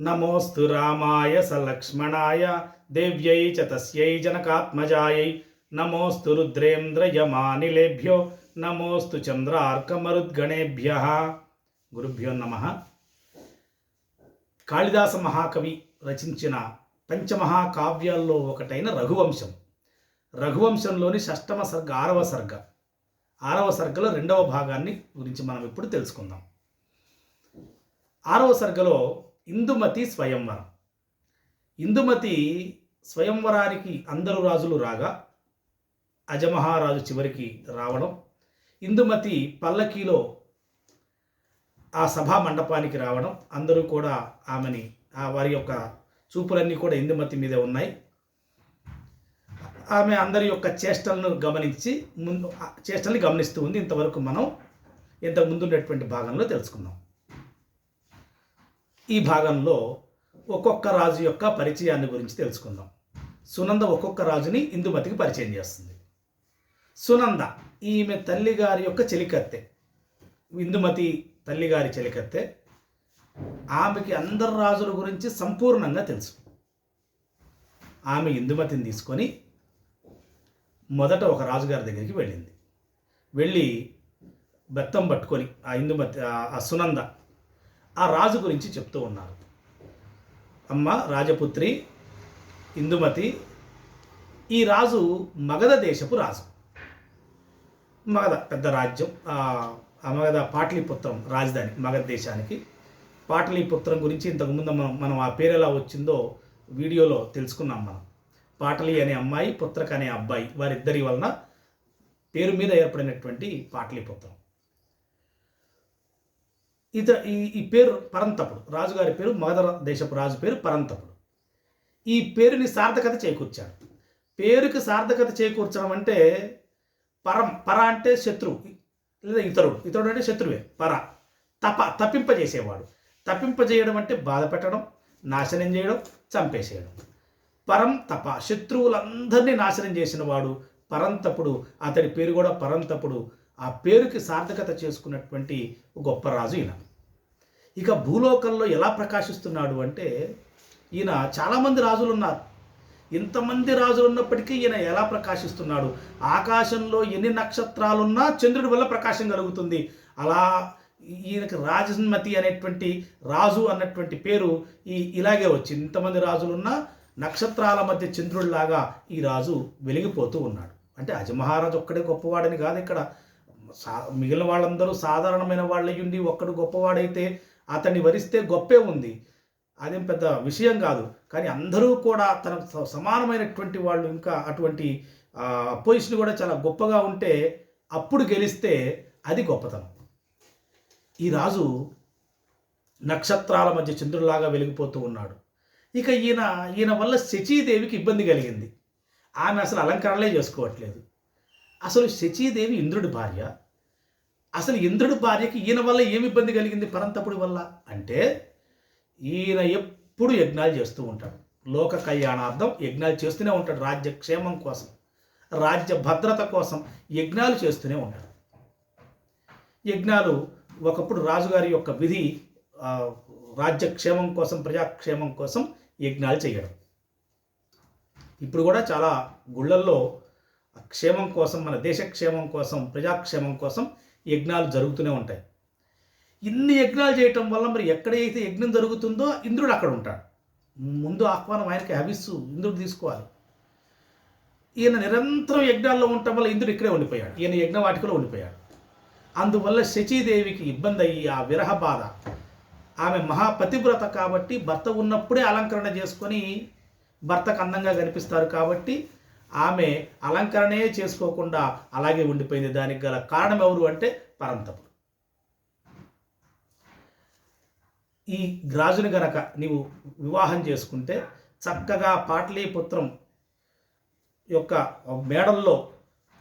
నమోస్తు రామాయ సలక్ష్మణాయ దేవ్యై చ తస్యై జనకాత్మజాయై. నమోస్తు రుద్రేంద్రయమానిలేభ్యో నమోస్తు చంద్రార్కమరుద్గణేభ్య. గురుభ్యో నమ. కాళిదాస మహాకవి రచించిన పంచమహాకావ్యాల్లో ఒకటైన రఘువంశం. రఘువంశంలోని షష్టమ సర్గ ఆరవ సర్గ. ఆరవ సర్గలో రెండవ భాగాన్ని గురించి మనం ఇప్పుడు తెలుసుకుందాం. ఆరవ సర్గలో ఇందుమతి స్వయంవరం. ఇందుమతి స్వయంవరానికి అందరు రాజులు రాగా అజమహారాజు చివరికి రావడం ఇందుమతి పల్లకీలో ఆ సభా మండపానికి రావడం అందరూ కూడా ఆమెని ఆ వారి యొక్క చూపులన్నీ కూడా ఇందుమతి మీదే ఉన్నాయి. ఆమె అందరి యొక్క చేష్టలను గమనించి ముందు ఆ చేష్టల్ని గమనిస్తూ ఉంది. ఇంతవరకు మనం ఇంతకు ముందు ఉన్నటువంటి భాగంలో తెలుసుకుందాం. ఈ భాగంలో ఒక్కొక్క రాజు యొక్క పరిచయాన్ని గురించి తెలుసుకుందాం. సునంద ఒక్కొక్క రాజుని ఇందుమతికి పరిచయం చేస్తుంది. సునంద ఈమె తల్లిగారి యొక్క చెలికత్తె. ఇందుమతి తల్లిగారి చెలికత్తె. ఆమెకి అందరు రాజుల గురించి సంపూర్ణంగా తెలుసు. ఆమె ఇందుమతిని తీసుకొని మొదట ఒక రాజుగారి దగ్గరికి వెళ్ళింది. వెళ్ళి బెత్తం పట్టుకొని ఆ ఇందుమతి ఆ- ఆ సునంద ఆ రాజు గురించి చెప్తూ ఉన్నారు. అమ్మ రాజపుత్రి ఇందుమతి ఈ రాజు మగధ దేశపు రాజు. మగధ పెద్ద రాజ్యం ఆ మగధ పాటలీపుత్రం రాజధాని మగధ దేశానికి. పాటలీపుత్రం గురించి ఇంతకుముందు మనం మనం ఆ పేరు ఎలా వచ్చిందో వీడియోలో తెలుసుకున్నాం మనం. పాటలి అనే అమ్మాయి పుత్రక అనే అబ్బాయి వారిద్దరి వలన పేరు మీద ఏర్పడినటువంటి పాటలీపుత్రం. ఇత ఈ ఈ పేరు పరంతపుడు. రాజుగారి పేరు మగధ దేశపు రాజు పేరు పరంతపుడు. ఈ పేరుని సార్థకత చేకూర్చాడు పేరుకి సార్థకత చేకూర్చడం అంటే పరం పర అంటే శత్రువు లేదా ఇతరుడు. ఇతరుడు అంటే శత్రువే పర. తప తప్పింపజేసేవాడు. తప్పింపజేయడం అంటే బాధ పెట్టడం నాశనం చేయడం చంపేసేయడం. పరం తప. శత్రువులందరినీ నాశనం చేసిన వాడు పరంతపుడు. అతడి పేరు కూడా పరంతపుడు. ఆ పేరుకి సార్థకత చేసుకున్నటువంటి ఒక గొప్ప రాజు ఈయన. ఇక భూలోకంలో ఎలా ప్రకాశిస్తున్నాడు అంటే ఈయన చాలామంది రాజులు ఉన్నారు ఇంతమంది రాజులు ఉన్నప్పటికీ ఈయన ఎలా ప్రకాశిస్తున్నాడు? ఆకాశంలో ఎన్ని నక్షత్రాలున్నా చంద్రుడి వల్ల ప్రకాశం కలుగుతుంది. అలా ఈయనకి రాజన్మతి అనేటువంటి రాజు అన్నటువంటి పేరు ఈ ఇలాగే వచ్చింది. ఇంతమంది రాజులున్నా నక్షత్రాల మధ్య చంద్రుడిలాగా ఈ రాజు వెలిగిపోతూ ఉన్నాడు. అంటే అజమహారాజు ఒక్కడే గొప్పవాడని కాదు ఇక్కడ. సా మిగిలిన వాళ్ళందరూ సాధారణమైన వాళ్ళయ్యుండి ఒక్కడు గొప్పవాడైతే అతన్ని వరిస్తే గొప్పే ఉంది. అదేం పెద్ద విషయం కాదు. కానీ అందరూ కూడా తనకు స- సమానమైనటువంటి వాళ్ళు ఇంకా అటువంటి పొజిషన్ కూడా చాలా గొప్పగా ఉంటే అప్పుడు గెలిస్తే అది గొప్పతనం. ఈ రాజు నక్షత్రాల మధ్య చంద్రుడిలాగా వెలిగిపోతూ ఉన్నాడు. ఇక ఈయన ఈయన వల్ల శచీదేవికి ఇబ్బంది కలిగింది. ఆమె అసలు అలంకరణలే చేసుకోవట్లేదు. అసలు శచీదేవి ఇంద్రుడి భార్య. అసలు ఇంద్రుడి భార్యకి ఈయన వల్ల ఏమి ఇబ్బంది కలిగింది పరంతపుడి వల్ల? అంటే ఈయన ఎప్పుడు యజ్ఞాలు చేస్తూ ఉంటాడు. లోక కళ్యాణార్థం యజ్ఞాలు చేస్తూనే ఉంటాడు రాజ్యక్షేమం కోసం రాజ్య భద్రత కోసం యజ్ఞాలు చేస్తూనే ఉంటాడు. యజ్ఞాలు ఒకప్పుడు రాజుగారి యొక్క విధి రాజ్యక్షేమం కోసం ప్రజాక్షేమం కోసం యజ్ఞాలు చేయడం. ఇప్పుడు కూడా చాలా గుళ్ళల్లో క్షేమం కోసం మన దేశ క్షేమం కోసం ప్రజాక్షేమం కోసం యజ్ఞాలు జరుగుతూనే ఉంటాయి. ఇన్ని యజ్ఞాలు చేయటం వల్ల మరి ఎక్కడైతే యజ్ఞం జరుగుతుందో ఇంద్రుడు అక్కడ ఉంటాడు. ముందు ఆహ్వానం ఆయనకి హవిస్సు ఇంద్రుడు తీసుకోవాలి. ఈయన నిరంతరం యజ్ఞాల్లో ఉండటం వల్ల ఇంద్రుడు ఇక్కడే ఉండిపోయాడు. ఈయన యజ్ఞవాటికలో ఉండిపోయాడు. అందువల్ల శచీదేవికి ఇబ్బంది అయ్యి ఆ విరహ బాధ. ఆమె మహాపతివ్రత కాబట్టి భర్త ఉన్నప్పుడే అలంకరణ చేసుకొని భర్తకు అందంగా కనిపిస్తారు కాబట్టి ఆమె అలంకరణే చేసుకోకుండా అలాగే ఉండిపోయింది. దానికి గల కారణం ఎవరు అంటే పరంతపుడు. ఈ రాజుని గనక నీవు వివాహం చేసుకుంటే చక్కగా పాటలీపుత్రం యొక్క మేడల్లో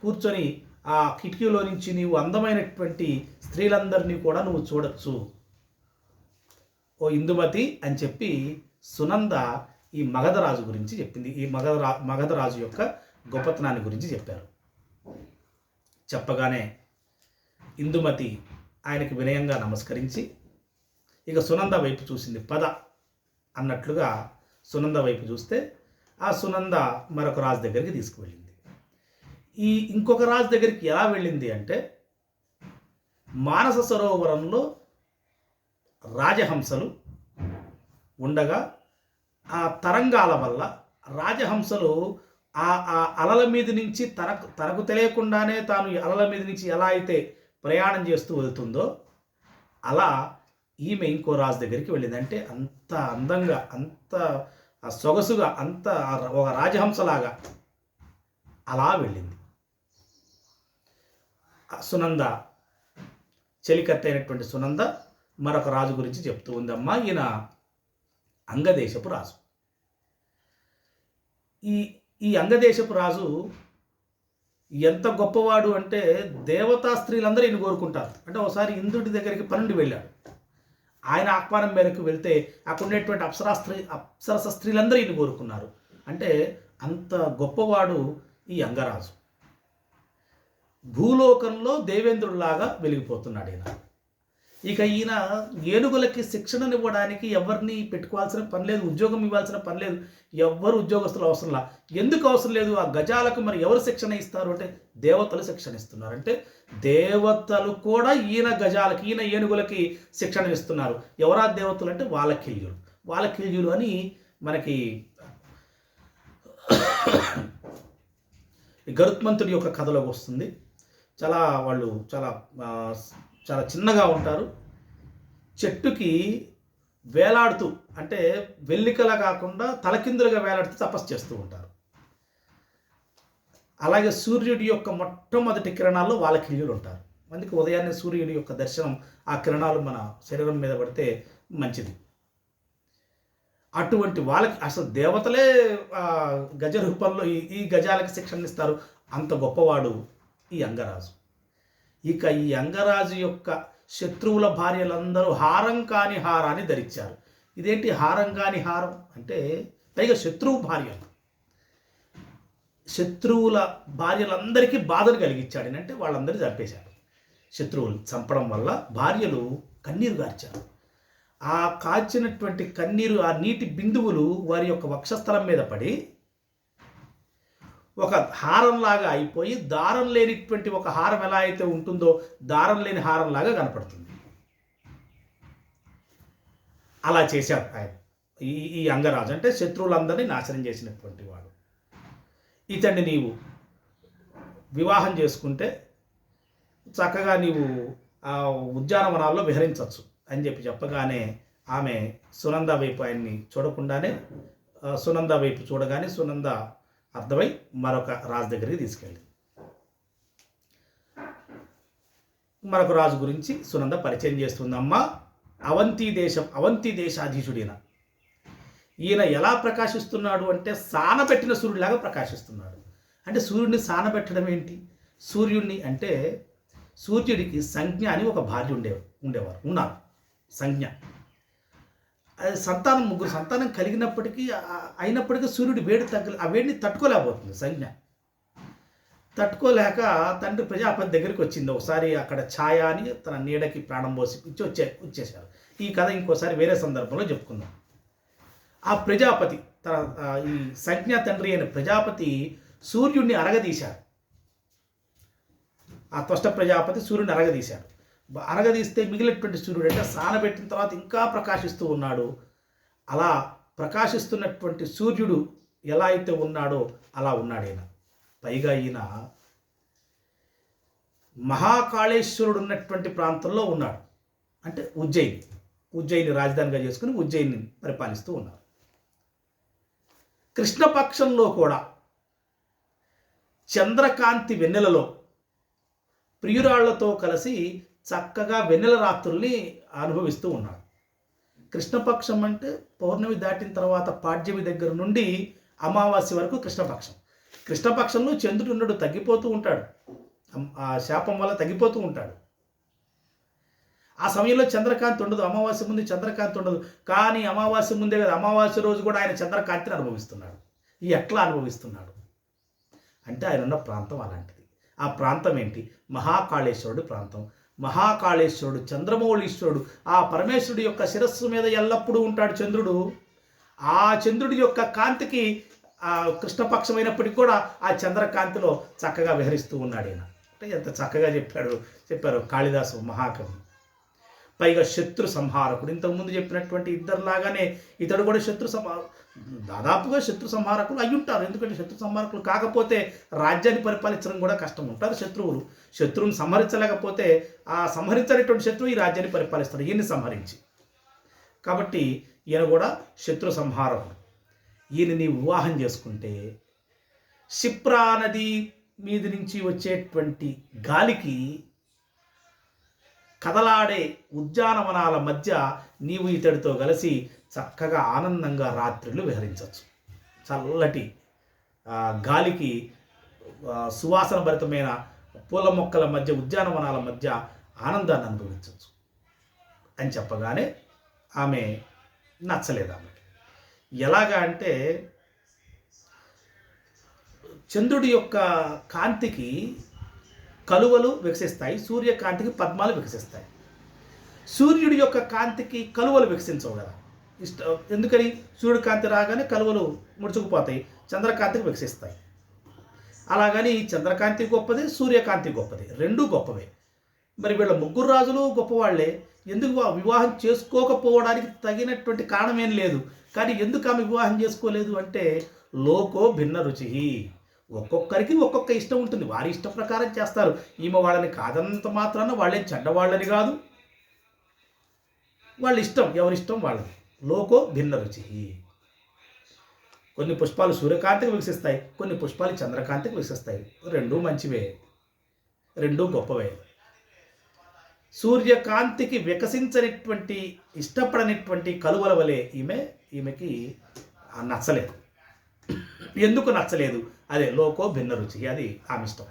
కూర్చొని ఆ కిటికీలో నుంచి నీవు అందమైనటువంటి స్త్రీలందరినీ కూడా నువ్వు చూడొచ్చు. ఓ ఇందుమతి అని చెప్పి సునంద ఈ మగధరాజు గురించి చెప్పింది. ఈ మగధరా మగధరాజు యొక్క గొప్పతనాన్ని గురించి చెప్పారు. చెప్పగానే ఇందుమతి ఆయనకి వినయంగా నమస్కరించి ఇక సునంద వైపు చూసింది పద అన్నట్లుగా సునంద వైపు చూస్తే ఆ సునంద మరొక రాజు దగ్గరికి తీసుకువెళ్ళింది. ఈ ఇంకొక రాజు దగ్గరికి ఎలా వెళ్ళింది అంటే మానస సరోవరంలో రాజహంసలు ఉండగా ఆ తరంగాల వల్ల రాజహంసలు ఆ ఆ అలల మీద నుంచి తనకు తనకు తెలియకుండానే తాను ఈ అలల మీద నుంచి ఎలా అయితే ప్రయాణం చేస్తూ వెళ్తుందో అలా ఈమె ఇంకో రాజు దగ్గరికి వెళ్ళింది. అంటే అంత అందంగా అంత సొగసుగా అంత ఒక రాజహంసలాగా అలా వెళ్ళింది. సునంద చెలికత్త అయినటువంటి సునంద మరొక రాజు గురించి చెప్తూ ఉందమ్మా. ఈయన అంగదేశపు రాజు. ఈ ఈ అంగదేశపు రాజు ఎంత గొప్పవాడు అంటే దేవతా స్త్రీలందరూ ఈయన కోరుకుంటారు. అంటే ఒకసారి ఇంద్రుడి దగ్గరికి పన్నెండు వెళ్ళాడు. ఆయన ఆహ్వానం మేరకు వెళ్తే అక్కడ ఉండేటువంటి అప్సరా స్త్రీ అప్సరస స్త్రీలందరూ ఈయన కోరుకున్నారు. అంటే అంత గొప్పవాడు ఈ అంగరాజు. భూలోకంలో దేవేంద్రుడిలాగా వెలిగిపోతున్నాడు ఈయన. ఇక ఈయన ఏనుగులకి శిక్షణనివ్వడానికి ఎవరిని పెట్టుకోవాల్సిన పని లేదు ఉద్యోగం ఇవ్వాల్సిన పని లేదు. ఎవ్వరు ఉద్యోగస్తులు అవసరంలా ఎందుకు అవసరం లేదు? ఆ గజాలకు మరి ఎవరు శిక్షణ ఇస్తారు అంటే దేవతలు శిక్షణ ఇస్తున్నారు. అంటే దేవతలు కూడా ఈయన గజాలకి ఈయన ఏనుగులకి శిక్షణ ఇస్తున్నారు. ఎవరా దేవతలు అంటే వాళ్ళ కిల్యులు వాళ్ళ కిల్యులు అని మనకి ఈ గరుత్మంతుడి యొక్క కథలోకి వస్తుంది. చాలా వాళ్ళు చాలా చాలా చిన్నగా ఉంటారు. చెట్టుకి వేలాడుతూ అంటే వెల్లికలా కాకుండా తలకిందులుగా వేలాడుతూ తపస్సు చేస్తూ ఉంటారు. అలాగే సూర్యుడి యొక్క మొట్టమొదటి కిరణాల్లో వాళ్ళ కిళ్ళులు ఉంటారు. అందుకే ఉదయాన్నే సూర్యుడి యొక్క దర్శనం ఆ కిరణాలు మన శరీరం మీద పడితే మంచిది. అటువంటి వాళ్ళకి అసలు దేవతలే గజ రూపంలో ఈ ఈ గజాలకి శిక్షణ ఇస్తారు అంత గొప్పవాడు ఈ అంగరాజు. ఇక ఈ అంగరాజు యొక్క శత్రువుల భార్యలందరూ హారం కాని హారాన్ని ధరించారు. ఇదేంటి హారం కాని హారం? అంటే పైగా శత్రువు భార్యలు శత్రువుల భార్యలందరికీ బాధను కలిగించాడు. అంటే వాళ్ళందరూ చంపేశాడు. శత్రువులు చంపడం వల్ల భార్యలు కన్నీరు గార్చారు. ఆ కాచినటువంటి కన్నీరు ఆ నీటి బిందువులు వారి యొక్క వక్షస్థలం మీద పడి ఒక హారంలాగా అయిపోయి దారం లేనిటువంటి ఒక హారం ఎలా అయితే ఉంటుందో దారం లేని హారంలాగా కనపడుతుంది. అలా చేశారు ఆయన. ఈ ఈ అంగరాజు అంటే శత్రువులందరినీ నాశనం చేసినటువంటి వాడు. ఇతన్ని నీవు వివాహం చేసుకుంటే చక్కగా నీవు ఆ ఉద్యానవనాల్లో విహరించవచ్చు అని చెప్పి చెప్పగానే ఆమె సునంద వైపు ఆయన్ని చూడకుండానే సునంద వైపు చూడగానే సునంద అర్థమై మరొక రాజు దగ్గరికి తీసుకెళ్ళి. మరొక రాజు గురించి సునంద పరిచయం చేస్తుందమ్మా. అవంతి దేశం అవంతి దేశాధీశుడైన. ఈయన ఎలా ప్రకాశిస్తున్నాడు అంటే సానబెట్టిన సూర్యుడిలాగా ప్రకాశిస్తున్నాడు. అంటే సూర్యుడిని సానబెట్టడం ఏంటి? సూర్యుడిని అంటే సూర్యుడికి సంజ్ఞ అని ఒక భార్య ఉండే ఉండేవారు ఉన్నారు. సంజ్ఞ. సంతానం ముగ్గురు సంతానం కలిగినప్పటికీ అయినప్పటికీ సూర్యుడి వేడి తగ్గ ఆ వేడిని తట్టుకోలేకపోతుంది సంజ్ఞ. తట్టుకోలేక తండ్రి ప్రజాపతి దగ్గరికి వచ్చింది. ఒకసారి అక్కడ ఛాయ అని తన నీడకి ప్రాణం పోసి ఇచ్చి వచ్చే వచ్చేసారు ఈ కథ ఇంకోసారి వేరే సందర్భంలో చెప్పుకుందాం. ఆ ప్రజాపతి తన ఈ సంజ్ఞ తండ్రి అయిన ప్రజాపతి సూర్యుడిని అరగదీశాడు. ఆ త్వష్ట ప్రజాపతి సూర్యుడిని అరగదీశాడు. అరగదీస్తే మిగిలినటువంటి సూర్యుడు అంటే సానబెట్టిన తర్వాత ఇంకా ప్రకాశిస్తూ ఉన్నాడు. అలా ప్రకాశిస్తున్నటువంటి సూర్యుడు ఎలా అయితే ఉన్నాడో అలా ఉన్నాడు ఈయన పైగా ఈయన మహాకాళేశ్వరుడు ఉన్నటువంటి ప్రాంతంలో ఉన్నాడు. అంటే ఉజ్జయిని ఉజ్జయిని రాజధానిగా చేసుకుని ఉజ్జయిని పరిపాలిస్తూ ఉన్నారు. కృష్ణపక్షంలో కూడా చంద్రకాంతి వెన్నెలలో ప్రియురాళ్ళతో కలిసి చక్కగా వెన్నెల రాత్రుల్ని అనుభవిస్తూ ఉన్నాడు కృష్ణపక్షం అంటే పౌర్ణమి దాటిన తర్వాత పాడ్యమి దగ్గర నుండి అమావాస్య వరకు కృష్ణపక్షం. కృష్ణపక్షంలో చంద్రుడు ఉండడు తగ్గిపోతూ ఉంటాడు. ఆ శాపం వల్ల తగ్గిపోతూ ఉంటాడు. ఆ సమయంలో చంద్రకాంతి ఉండదు అమావాస్య ముందు చంద్రకాంతి ఉండదు. కానీ అమావాస్య ముందే కదా అమావాస్య రోజు కూడా ఆయన చంద్రకాంతిని అనుభవిస్తున్నాడు. ఈ ఎట్లా అనుభవిస్తున్నాడు? అంటే ఆయన ఉన్న ప్రాంతం అలాంటిది. ఆ ప్రాంతం ఏంటి? మహాకాళేశ్వరుడు ప్రాంతం. మహాకాళేశ్వరుడు చంద్రమౌళీశ్వరుడు ఆ పరమేశ్వరుడు యొక్క శిరస్సు మీద ఎల్లప్పుడూ ఉంటాడు చంద్రుడు. ఆ చంద్రుడి యొక్క కాంతికి ఆ కృష్ణపక్షమైనప్పటికీ కూడా ఆ చంద్రకాంతిలో చక్కగా విహరిస్తూ ఉన్నాడు ఈయన. అంటే ఎంత చక్కగా చెప్పాడు చెప్పారు కాళిదాసు మహాకవి. పైగా శత్రు సంహారకుడు. ఇంతకుముందు చెప్పినటువంటి ఇద్దరులాగానే ఇతడు కూడా శత్రు సంహార దాదాపుగా శత్రు సంహారకులు అయి ఉంటారు ఎందుకంటే శత్రు సంహారకులు కాకపోతే రాజ్యాన్ని పరిపాలించడం కూడా కష్టం ఉంటారు శత్రువులు. శత్రువుని సంహరించలేకపోతే ఆ సంహరించలేటువంటి శత్రువు ఈ రాజ్యాన్ని పరిపాలిస్తాడు. ఈయన్ని సంహరించి. కాబట్టి ఈయన కూడా శత్రు సంహారకుడు. ఈయనని వివాహం చేసుకుంటే క్షిప్రా నది మీద నుంచి వచ్చేటువంటి గాలికి కదలాడే ఉద్యానవనాల మధ్య నీవు ఇతడితో కలిసి చక్కగా ఆనందంగా రాత్రులు విహరించవచ్చు. చల్లటి గాలికి సువాసన భరితమైన పూల మొక్కల మధ్య ఉద్యానవనాల మధ్య ఆనందాన్ని అనుభవించవచ్చు. అని చెప్పగానే ఆమె నచ్చలేదు ఆమెకి. ఎలాగా అంటే చంద్రుడి యొక్క కాంతికి కలువలు వికసిస్తాయి సూర్యకాంతికి పద్మాలు వికసిస్తాయి. సూర్యుడి యొక్క కాంతికి కలువలు వికసించవు కదా. ఇష్ట ఎందుకని? సూర్యుడి కాంతి రాగానే కలువలు ముడుచుకుపోతాయి చంద్రకాంతికి వికసిస్తాయి. అలాగని చంద్రకాంతి గొప్పది సూర్యకాంతి గొప్పది రెండూ గొప్పవే. మరి వీళ్ళ ముగ్గురు రాజులు గొప్పవాళ్ళే. ఎందుకు వివాహం చేసుకోకపోవడానికి తగినటువంటి కారణం ఏం లేదు. కానీ ఎందుకు ఆమె వివాహం చేసుకోలేదు అంటే లోకో భిన్న రుచి ఒక్కొక్కరికి ఒక్కొక్క ఇష్టం ఉంటుంది. వారి ఇష్ట ప్రకారం చేస్తారు. ఈమె వాళ్ళని కాదంత మాత్రాన వాళ్ళేం చెడ్డవాళ్ళని కాదు. వాళ్ళ ఇష్టం ఎవరి ఇష్టం వాళ్ళది. లోకో భిన్న రుచి. కొన్ని పుష్పాలు సూర్యకాంతికి వికసిస్తాయి కొన్ని పుష్పాలు చంద్రకాంతికి వికసిస్తాయి. రెండూ మంచివే. రెండూ గొప్పవే. సూర్యకాంతికి వికసించనిటువంటి ఇష్టపడనిటువంటి కలువల వలె ఈమె ఈమెకి నచ్చలేదు. ఎందుకు నచ్చలేదు? అదే లోకో భిన్న రుచి అది ఆమె ఇష్టం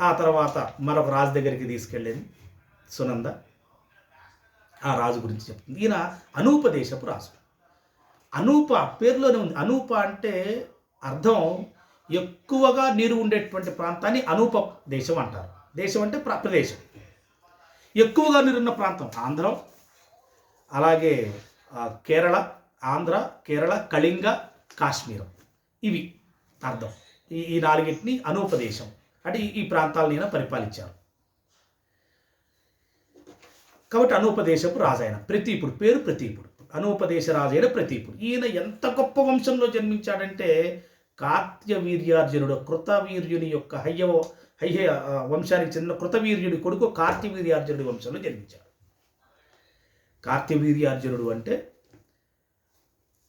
ఆ తర్వాత మరొక రాజు దగ్గరికి తీసుకెళ్ళింది సునంద. ఆ రాజు గురించి చెప్తుంది. ఈయన అనూపదేశపు రాజు. అనూప పేరులోనే ఉంది. అనూప అంటే అర్థం ఎక్కువగా నీరు ఉండేటువంటి ప్రాంతాన్ని అనూప దేశం అంటారు. దేశం అంటే ప్ర- ప్రదేశం. ఎక్కువగా నీరున్న ప్రాంతం ఆంధ్రం అలాగే కేరళ ఆంధ్ర కేరళ కళింగ కాశ్మీరం. ఇవి. అర్థం. ఈ ఈ నాలుగింటిని అనోపదేశం. అంటే ఈ- ఈ పరిపాలించారు. కాబట్టి అనూపదేశపు రాజైన ప్రతీపుడు. పేరు ప్రతీపుడు. అనోపదేశ రాజైన ప్రతీపుడు. ఈయన ఎంత గొప్ప వంశంలో జన్మించాడంటే కార్త్యవీర్యార్జునుడు. కృతవీర్యుని యొక్క హయ్యవ హయ్య వంశానికి చెందిన కృతవీర్యుడి కొడుకు కార్త్యవీర్యార్జునుడి వంశంలో జన్మించాడు. కార్త్యవీర్యార్జునుడు అంటే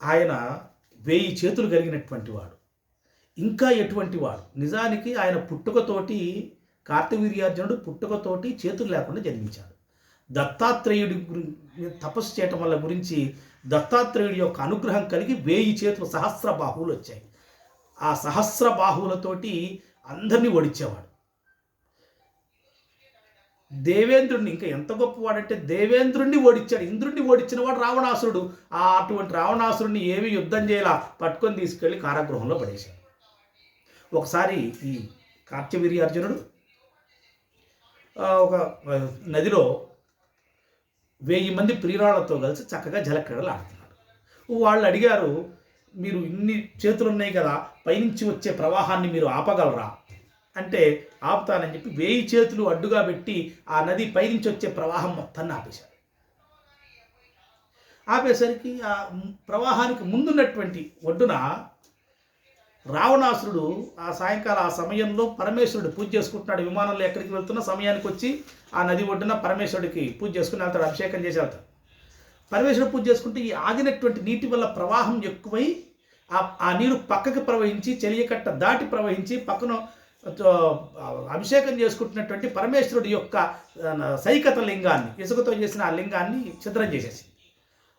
ఆయన వేయి చేతులు కలిగినటువంటి వాడు. ఇంకా ఎటువంటి వాడు? నిజానికి ఆయన పుట్టుకతోటి కార్తవీర్యార్జునుడు పుట్టుకతోటి చేతులు లేకుండా జన్మించాడు. దత్తాత్రేయుడి తపస్సు చేయటం వల్ల గురించి దత్తాత్రేయుడి యొక్క అనుగ్రహం కలిగి వేయి చేతులు సహస్ర బాహువులు వచ్చాయి. ఆ సహస్ర బాహువులతోటి అందరినీ ఓడించేవాడు దేవేంద్రుడిని ఇంకా ఎంత గొప్పవాడంటే దేవేంద్రుడిని ఓడించాడు ఇంద్రుడిని ఓడించిన వాడు రావణాసురుడు. ఆ అటువంటి రావణాసురుడిని ఏమి యుద్ధం చేయాల. పట్టుకొని తీసుకెళ్ళి కారాగృహంలో పడేశాడు. ఒకసారి ఈ కార్త్యవీర్య అర్జునుడు ఒక నదిలో వెయ్యి మంది ప్రియురాళ్ళతో కలిసి చక్కగా జలక్రీడలు ఆడుతున్నాడు వాళ్ళు అడిగారు మీరు ఇన్ని చేతులు ఉన్నాయి కదా పైనుంచి వచ్చే ప్రవాహాన్ని మీరు ఆపగలరా? అంటే ఆపుతానని చెప్పి వేయి చేతులు అడ్డుగా పెట్టి ఆ నది పైనుంచి వచ్చే ప్రవాహం మొత్తాన్ని ఆపేశారు. ఆపేసరికి ఆ ప్రవాహానికి ముందున్నటువంటి ఒడ్డున రావణాసురుడు ఆ సాయంకాలం ఆ సమయంలో పరమేశ్వరుడు పూజ చేసుకుంటున్నాడు. విమానంలో ఎక్కడికి వెళ్తున్న సమయానికి వచ్చి ఆ నది ఒడ్డున పరమేశ్వరుడికి పూజ చేసుకుని వెళ్తాడు అభిషేకం చేసి వెళ్తాడు. పరమేశ్వరుడు పూజ చేసుకుంటే ఈ ఆగినటువంటి నీటి వల్ల ప్రవాహం ఎక్కువై ఆ ఆ నీరు పక్కకి ప్రవహించి చెలియకట్ట దాటి ప్రవహించి పక్కన అభిషేకం చేసుకుంటున్నటువంటి పరమేశ్వరుడి యొక్క సైకత లింగాన్ని ఇసుకతో చేసిన ఆ లింగాన్ని ఛిద్రం చేసేసి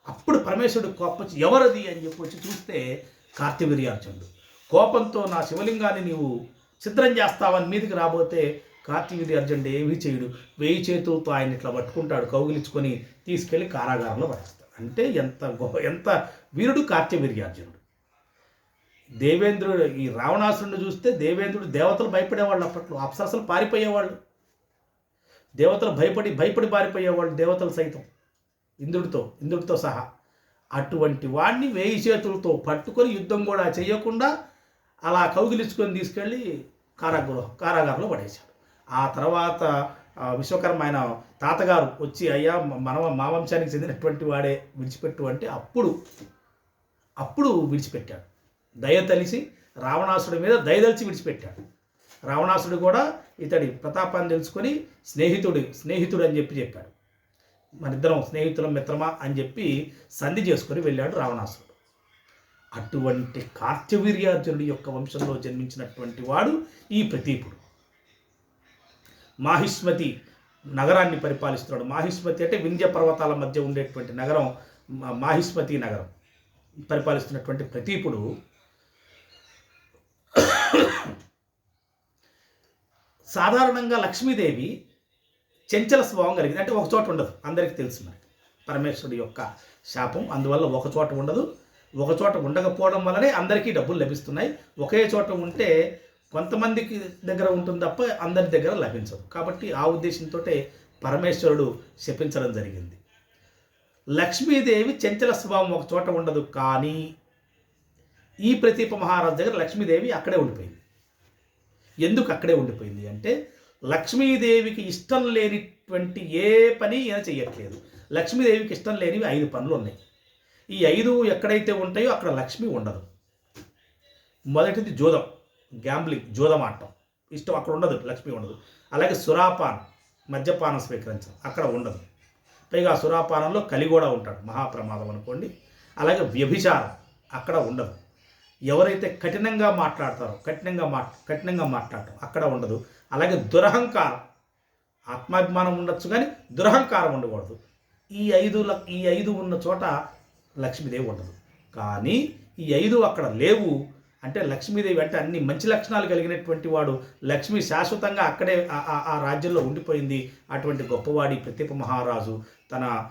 అప్పుడు పరమేశ్వరుడు కోపం వచ్చి ఎవరది? అని చెప్పి వచ్చి చూస్తే కార్తీవీర్యార్జునుడు. కోపంతో నా శివలింగాన్ని నీవు ఛిద్రం చేస్తావని మీదికి రాబోతే కార్తీవీర్యార్జునుడు ఏమీ చేయడు. వేయి చేతులతో ఆయన ఇట్లా పట్టుకుంటాడు కౌగిలించుకొని తీసుకెళ్ళి కారాగారంలో పడేస్తాడు. అంటే ఎంత గొప్ప ఎంత వీరుడు కార్తీవీర్యార్జునుడు. దేవేంద్రుడు ఈ రావణాసురుడిని చూస్తే దేవేంద్రుడు దేవతలు భయపడేవాళ్ళు అప్పట్లో అప్సరసలు పారిపోయేవాళ్ళు. దేవతలు భయపడి భయపడి పారిపోయేవాళ్ళు దేవతలు సైతం ఇంద్రుడితో ఇంద్రుడితో సహా. అటువంటి వాడిని వేయి చేతులతో పట్టుకొని యుద్ధం కూడా చేయకుండా అలా కౌగిలించుకొని తీసుకెళ్ళి కారాగృహ కారాగారంలో పడేశాడు. ఆ తర్వాత విశ్వకర్మ ఆయన తాతగారు వచ్చి అయ్యా మన మా వంశానికి చెందినటువంటి వాడే విడిచిపెట్టు అంటే అప్పుడు అప్పుడు విడిచిపెట్టాడు. దయ తలిసి రావణాసుడి మీద దయదలిచి విడిచిపెట్టాడు. రావణాసుడు కూడా ఇతడి ప్రతాపాన్ని తెలుసుకొని స్నేహితుడు స్నేహితుడు అని చెప్పి చెప్పాడు. మనిద్దరం స్నేహితులం మిత్రమా అని చెప్పి సంధి చేసుకొని వెళ్ళాడు రావణాసురుడు అటువంటి కార్త్యవీర్యార్జునుడి యొక్క వంశంలో జన్మించినటువంటి వాడు ఈ ప్రతీపుడు. మాహిష్మతి నగరాన్ని పరిపాలిస్తున్నాడు. మాహిష్మతి అంటే వింధ్య పర్వతాల మధ్య ఉండేటువంటి నగరం మా- మాహిష్మతి నగరం పరిపాలిస్తున్నటువంటి ప్రతీపుడు సాధారణంగా లక్ష్మీదేవి చెంచల స్వభావం కలిగింది. అంటే ఒక చోట ఉండదు. అందరికీ తెలుసు మరి. పరమేశ్వరుడి యొక్క శాపం. అందువల్ల ఒక చోట ఉండదు. ఒక చోట ఉండకపోవడం వల్లనే అందరికీ డబ్బులు లభిస్తున్నాయి. ఒకే చోట ఉంటే కొంతమందికి దగ్గర ఉంటుంది తప్ప అందరి దగ్గర లభించదు. కాబట్టి ఆ ఉద్దేశంతో పరమేశ్వరుడు శపించడం జరిగింది. లక్ష్మీదేవి చెంచల స్వభావం ఒక చోట ఉండదు కానీ ఈ ప్రతీప మహారాజు దగ్గర లక్ష్మీదేవి అక్కడే ఉండిపోయింది. ఎందుకు అక్కడే ఉండిపోయింది అంటే లక్ష్మీదేవికి ఇష్టం లేనిటువంటి ఏ పని ఈయన చేయట్లేదు లక్ష్మీదేవికి ఇష్టం లేనివి ఐదు పనులు ఉన్నాయి. ఈ ఐదు ఎక్కడైతే ఉంటాయో అక్కడ లక్ష్మి ఉండదు. మొదటిది జోదం గ్యాంబ్లింగ్ జోదం ఆడటం ఇష్టం అక్కడ ఉండదు లక్ష్మి ఉండదు. అలాగే సురాపాన్ మద్యపానం స్వీకరించడం అక్కడ ఉండదు. పైగా ఆ సురాపానంలో కలి కూడా ఉంటాడు మహాప్రమాదం అనుకోండి. అలాగే వ్యభిచారం అక్కడ ఉండదు. ఎవరైతే కఠినంగా మాట్లాడతారో కఠినంగా మాట్ కఠినంగా మాట్లాడటం అక్కడ ఉండదు. అలాగే దురహంకారం. ఆత్మాభిమానం ఉండొచ్చు కానీ దురహంకారం ఉండకూడదు. ఈ ఐదు ల- ఈ ఐదు ఉన్న చోట లక్ష్మీదేవి ఉండదు. కానీ ఈ ఐదు అక్కడ లేవు అంటే లక్ష్మీదేవి అంటే అన్ని మంచి లక్షణాలు కలిగినటువంటి వాడు లక్ష్మి శాశ్వతంగా అక్కడే ఆ- రాజ్యంలో ఉండిపోయింది. అటువంటి గొప్పవాడి ప్రతిప మహారాజు తన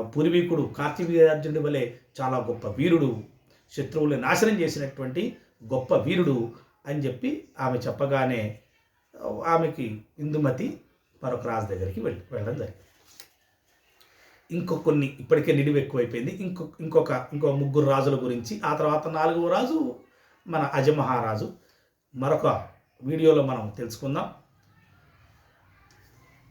పూర్వీకుడు కార్తీవీర్యార్జునుడి వలె చాలా గొప్ప వీరుడు. శత్రువుల్ని నాశనం చేసినటువంటి గొప్ప వీరుడు అని చెప్పి ఆమె చెప్పగానే ఆమెకి ఇందుమతి మరొక రాజు దగ్గరికి వెళ్ళి వెళ్ళడం జరిగింది. ఇంకో కొన్ని ఇప్పటికే నిడివి ఎక్కువైపోయింది. ఇంకో ఇంకొక ఇంకో ముగ్గురు రాజుల గురించి ఆ తర్వాత నాలుగవ రాజు మన అజమహారాజు. మరొక వీడియోలో మనం తెలుసుకుందాం.